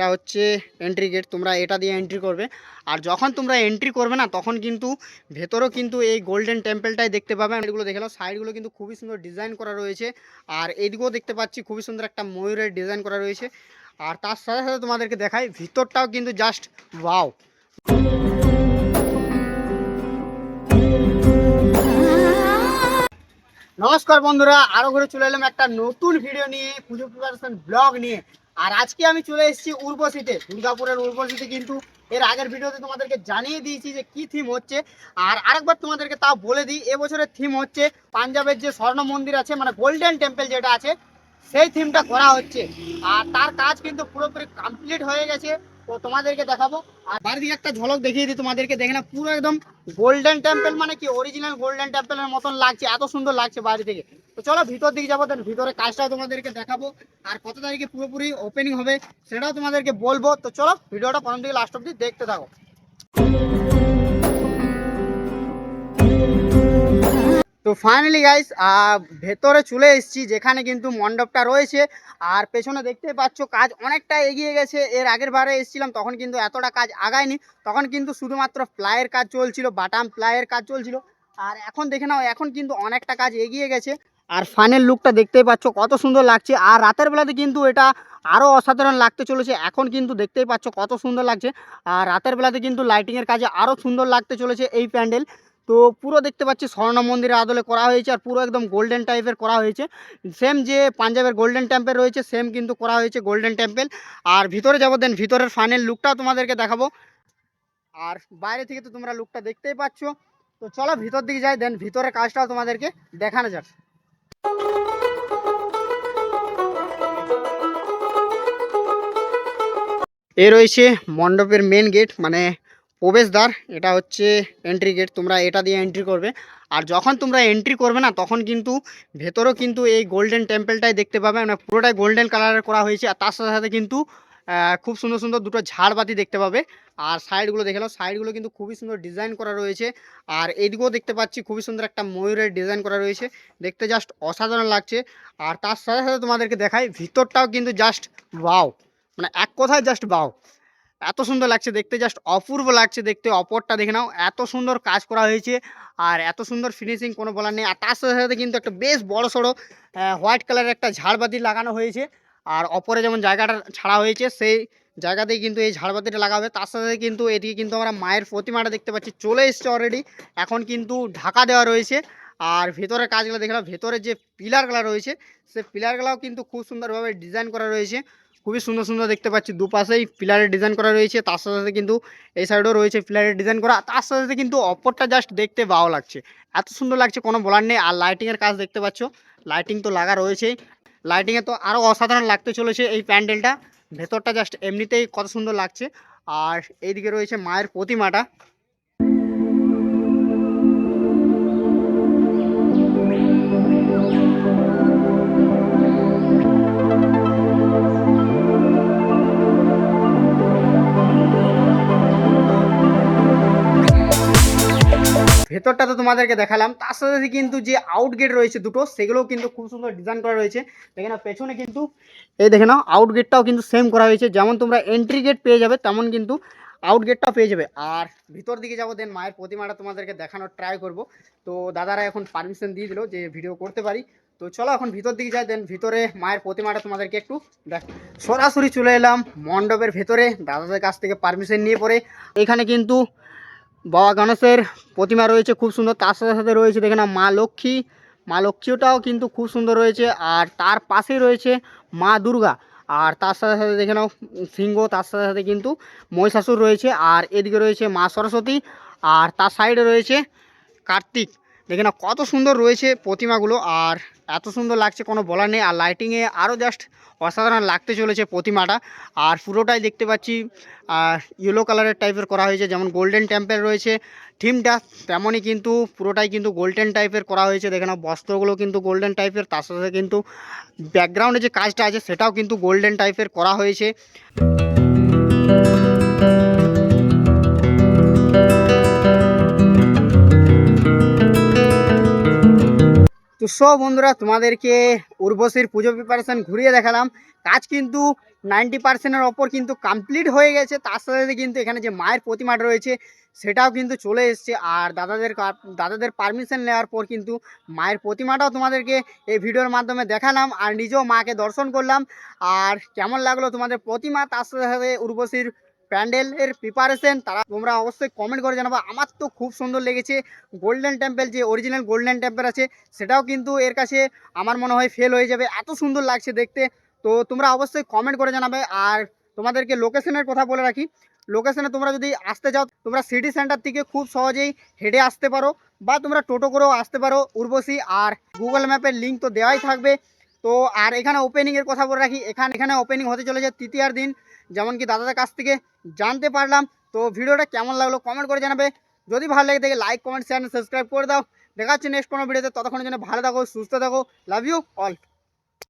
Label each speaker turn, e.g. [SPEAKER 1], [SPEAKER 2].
[SPEAKER 1] এটা হচ্ছে entry gate তোমরা এটা দিয়ে এন্ট্রি করবে। আর যখন তোমরা এন্ট্রি করবে না, তখন কিন্তু ভেতরেও কিন্তু এই গোল্ডেন টেম্পলটাই দেখতে পাবে। এগুলো দেখে নাও সাইডগুলো কিন্তু খুবই সুন্দর ডিজাইন করা রয়েছে। আর এইদিকেও দেখতে পাচ্ছি খুবই সুন্দর একটা ময়ূরের ডিজাইন করা রয়েছে। আর তার সাথে সাথে তোমাদেরকে দেখাই, ভিতরটাও কিন্তু জাস্ট ওয়াও নমস্কার বন্ধুরা, আরও ঘুরে চলে এলাম একটা নতুন ভিডিও নিয়ে, পুজো প্রিপারেশন ব্লগ নিয়ে। আর আজকে আমি চলে এসেছি উর্বশীতে। দুর্গাপুরের উর্বশীতে কিন্তু এর আগের ভিডিওতে তোমাদেরকে জানিয়ে দিয়েছি যে কি থিম হচ্ছে। আর আরেকবার তোমাদেরকে তাও বলে দিই, এবছরের থিম হচ্ছে পাঞ্জাবের যে স্বর্ণ মন্দির আছে মানে গোল্ডেন টেম্পল যেটা আছে, সেই থিমটা করা হচ্ছে। আর তার কাজ কিন্তু পুরোপুরি কমপ্লিট হয়ে গেছে। তো তোমাদেরকে দেখাবো। আর বাড়ি একটা ঝলক দেখিয়ে দিই তোমাদেরকে। দেখে না পুরো একদম গোল্ডেন টেম্পল মানে কি? অরিজিনাল গোল্ডেন টেম্পলের মতন লাগছে, এত সুন্দর লাগছে বাড়ি থেকে। তো চলো ভিতর দিকে যাব দেন ভিতরে কাজটাও তোমাদেরকে দেখাবো। আর কত তারিখে পুরোপুরি ওপেনিং হবে, সেটাও তোমাদেরকে বলব। তো চলো, ভিডিওটা প্রথম থেকে লাস্ট অব্দি দেখতে থাকো। তো ফাইনালি গাইস ভেতরে চলে এসেছি, যেখানে কিন্তু মণ্ডপটা রয়েছে। আর পেছনে দেখতে পাচ্ছ, কাজ অনেকটা এগিয়ে গেছে। এর আগের বারে এসেছিলাম, তখন কিন্তু এতটা কাজ আগায়নি। তখন কিন্তু শুধুমাত্র প্লায়ের কাজ চলছিল বাটাম প্লায়ের কাজ চলছিল। আর এখন দেখে নাও, এখন কিন্তু অনেকটা কাজ এগিয়ে গেছে। আর ফাইনাল লুকটা দেখতেই পাচ্ছ, কত সুন্দর লাগছে। আর রাতের বেলাতে কিন্তু এটা আরও অসাধারণ লাগতে চলেছে। এখন কিন্তু দেখতেই পাচ্ছ, কত সুন্দর লাগছে। আর রাতের বেলাতে কিন্তু লাইটিংয়ের কাজে আরও সুন্দর লাগতে চলেছে এই প্যান্ডেল। তো পুরো দেখতে পাচ্ছি স্বর্ণ মন্দিরের আদলে করা হয়েছে আর পুরো একদম গোল্ডেন টাইপের করা হয়েছে। সেম যে পাঞ্জাবের গোল্ডেন টেম্পল রয়েছে সেম কিন্তু করা হয়েছে গোল্ডেন টেম্পেল আর ভিতরে যাব দেন ভিতরের ফাইনাল লুকটাও তোমাদেরকে দেখাবো। আর বাইরে থেকে তো তোমরা লুকটা দেখতেই পাচ্ছ। তো চলো ভিতর দিকে যাই দেন ভিতরের কাজটাও তোমাদেরকে দেখানো যাক। এ রয়েছে মণ্ডপের মেন গেট মানে প্রবেশদ্বার, এটা হচ্ছে এন্ট্রি গেট তোমরা এটা দিয়ে এন্ট্রি করবে। আর যখন তোমরা এন্ট্রি করবে না, তখন কিন্তু ভেতরেও কিন্তু এই গোল্ডেন টেম্পলটাই দেখতে পাবে। মানে পুরোটাই গোল্ডেন কালারের করা হয়েছে। আর তার সাথে সাথে কিন্তু খুব সুন্দর সুন্দর দুটো ঝাড়বাতি দেখতে পাবে। আর সাইডগুলো দেখে নাও সাইডগুলো কিন্তু খুবই সুন্দর ডিজাইন করা রয়েছে। আর এইদিকেও দেখতে পাচ্ছি, খুবই সুন্দর একটা ময়ূরের ডিজাইন করা রয়েছে। দেখতে জাস্ট অসাধারণ লাগছে। আর তার সাথে সাথে তোমাদেরকে দেখাই, ভিতরটাও কিন্তু জাস্ট বাও মানে এক কথায় জাস্ট বাও এত সুন্দর লাগছে দেখতে জাস্ট অপূর্ব লাগছে দেখতে, অপরটা দেখে নাও, এত সুন্দর কাজ করা হয়েছে আর এত সুন্দর ফিনিশিং কোনো বলার নেই। আর তার সাথে সাথে কিন্তু একটা বেশ বড় সড়ো হোয়াইট কালারের একটা ঝাড়বাতি লাগানো হয়েছে। আর অপরে যেমন জায়গাটা ছাড়া হয়েছে, সেই জায়গাতেই কিন্তু এই ঝাড়বাতিটা লাগা হবে। তার সাথে কিন্তু এদিকে কিন্তু আমরা মায়ের প্রতিমাটা দেখতে পাচ্ছি, চলে এসছে অলরেডি এখন কিন্তু ঢাকা দেওয়া রয়েছে। আর ভেতরের কাজগুলো দেখলাম ভেতরে যে পিলারগুলো রয়েছে সে পিলারগুলোও কিন্তু খুব সুন্দরভাবে ডিজাইন করা রয়েছে। খুবই সুন্দর সুন্দর দেখতে পাচ্ছি, দুপাশেই পিলারের ডিজাইন করা রয়েছে, তার সাথে সাথে কিন্তু এই সাইডেও রয়েছে পিলারের ডিজাইন করা, তার সাথে সাথে কিন্তু অপরটা জাস্ট দেখতে ভালো লাগছে। এত সুন্দর লাগছে, কোনো বলার নেই। আর লাইটিংয়ের কাজ দেখতে পাচ্ছ লাইটিং তো লাগা রয়েছেই। লাইটিংয়ে তো আরও অসাধারণ লাগতে চলেছে এই প্যান্ডেলটা। ভেতরটা জাস্ট এমনিতেই কত সুন্দর লাগছে। আর এইদিকে রয়েছে মায়ের প্রতিমাটা। ভেতরটা তো তোমাদেরকে দেখালাম। তার সাথে সাথে কিন্তু যে আউটগেট রয়েছে দুটো, সেগুলোও কিন্তু খুব সুন্দর ডিজাইন করা রয়েছে। দেখে নাও, পেছনে কিন্তু, এই দেখে নাও আউটগেটটাও কিন্তু সেম করা হয়েছে। যেমন তোমরা এন্ট্রি গেট পেয়ে যাবে, তেমন কিন্তু আউট গেটটাও পেয়ে যাবে। আর ভিতর দিকে যাব দেন মায়ের প্রতিমাটা তোমাদেরকে দেখানোর ট্রাই করব। তো দাদারা এখন পারমিশন দিয়ে দিল যে ভিডিও করতে পারি। তো চলো এখন ভিতর দিকে যাই দেন ভিতরে মায়ের প্রতিমাটা তোমাদেরকে একটু দেখ সরাসরি চলে এলাম মণ্ডপের ভেতরে, দাদাদের কাছ থেকে পারমিশন নিয়ে পরে। এখানে কিন্তু বাবা গণেশের প্রতিমা রয়েছে, খুব সুন্দর। তার সাথে সাথে রয়েছে, দেখে না মা লক্ষ্মী। মা লক্ষ্মীটাও কিন্তু খুব সুন্দর রয়েছে। আর তার পাশেই রয়েছে মা দুর্গা। আর তার সাথে সাথে দেখে নাও, সিংহ, তার সাথে সাথে কিন্তু মহিষাসুর রয়েছে। আর এদিকে রয়েছে মা সরস্বতী। আর তার সাইডে রয়েছে কার্তিক। দেখে না কত সুন্দর রয়েছে প্রতিমাগুলো। আর এত সুন্দর লাগছে, কোনো বলার নেই। আর লাইটিংয়ে আরও জাস্ট অসাধারণ লাগতে চলেছে প্রতিমাটা। আর পুরোটাই দেখতে পাচ্ছি ইয়েলো কালারের টাইপের করা হয়েছে, যেমন গোল্ডেন টেম্পেল রয়েছে থিমটা তেমনই কিন্তু পুরোটাই কিন্তু গোল্ডেন টাইপের করা হয়েছে। দেখে নাও, বস্ত্রগুলো কিন্তু গোল্ডেন টাইপের তার সাথে কিন্তু ব্যাকগ্রাউন্ডে যে কাজটা আছে, সেটাও কিন্তু গোল্ডেন টাইপের করা হয়েছে। সব বন্ধুরা, তোমাদেরকে উর্বশীর পুজো প্রিপারেশন ঘুরিয়ে দেখালাম। কাজ কিন্তু নাইনটি পার্সেন্টের ওপর কিন্তু কমপ্লিট হয়ে গেছে। তার সাথে সাথে কিন্তু এখানে যে মায়ের প্রতিমাটা রয়েছে, সেটাও কিন্তু চলে এসছে। আর দাদাদের দাদাদের পারমিশন নেওয়ার পর কিন্তু মায়ের প্রতিমাটাও তোমাদেরকে এই ভিডিওর মাধ্যমে দেখালাম আর নিজেও মাকে দর্শন করলাম। আর কেমন লাগল তোমাদের প্রতিমা? তার সাথে সাথে উর্বশীর প্যান্ডেলের প্রিপারেশন তারা তোমরা অবশ্যই কমেন্ট করে জানাব। আমার তো খুব সুন্দর লেগেছে গোল্ডেন টেম্পল যে অরিজিনাল গোল্ডেন টেম্পল আছে, সেটাও কিন্তু এর কাছে আমার মনে হয় ফেল হয়ে যাবে। এত সুন্দর লাগছে দেখতে। তো তোমরা অবশ্যই কমেন্ট করে জানাবে। আর তোমাদেরকে লোকেশনের কথা বলে রাখি। লোকেশনে তোমরা যদি আসতে চাও, তোমরা সিটি সেন্টার থেকে খুব সহজেই হেঁটে আসতে পারো বা তোমরা টোটো করেও আসতে পারো উর্বশী। আর গুগল ম্যাপের লিঙ্ক তো দেওয়াই থাকবে। তো আর এখানে ওপেনিংয়ের কথা বলে রাখি। এখানে এখানে ওপেনিং হতে চলেছে তৃতীয়ার দিন। যেমন কি দাদাদের কাছ থেকে জানতে পারলাম। তো ভিডিওটা কেমন লাগল কমেন্ট করে জানাবে। যদি ভালো লাগে দেখে লাইক কমেন্ট শেয়ার সাবস্ক্রাইব করে দাও। দেখা হচ্ছে নেক্সট কোনো ভিডিওতে ততক্ষণের জন্য ভালো থাকো, সুস্থ থাকো। Love you all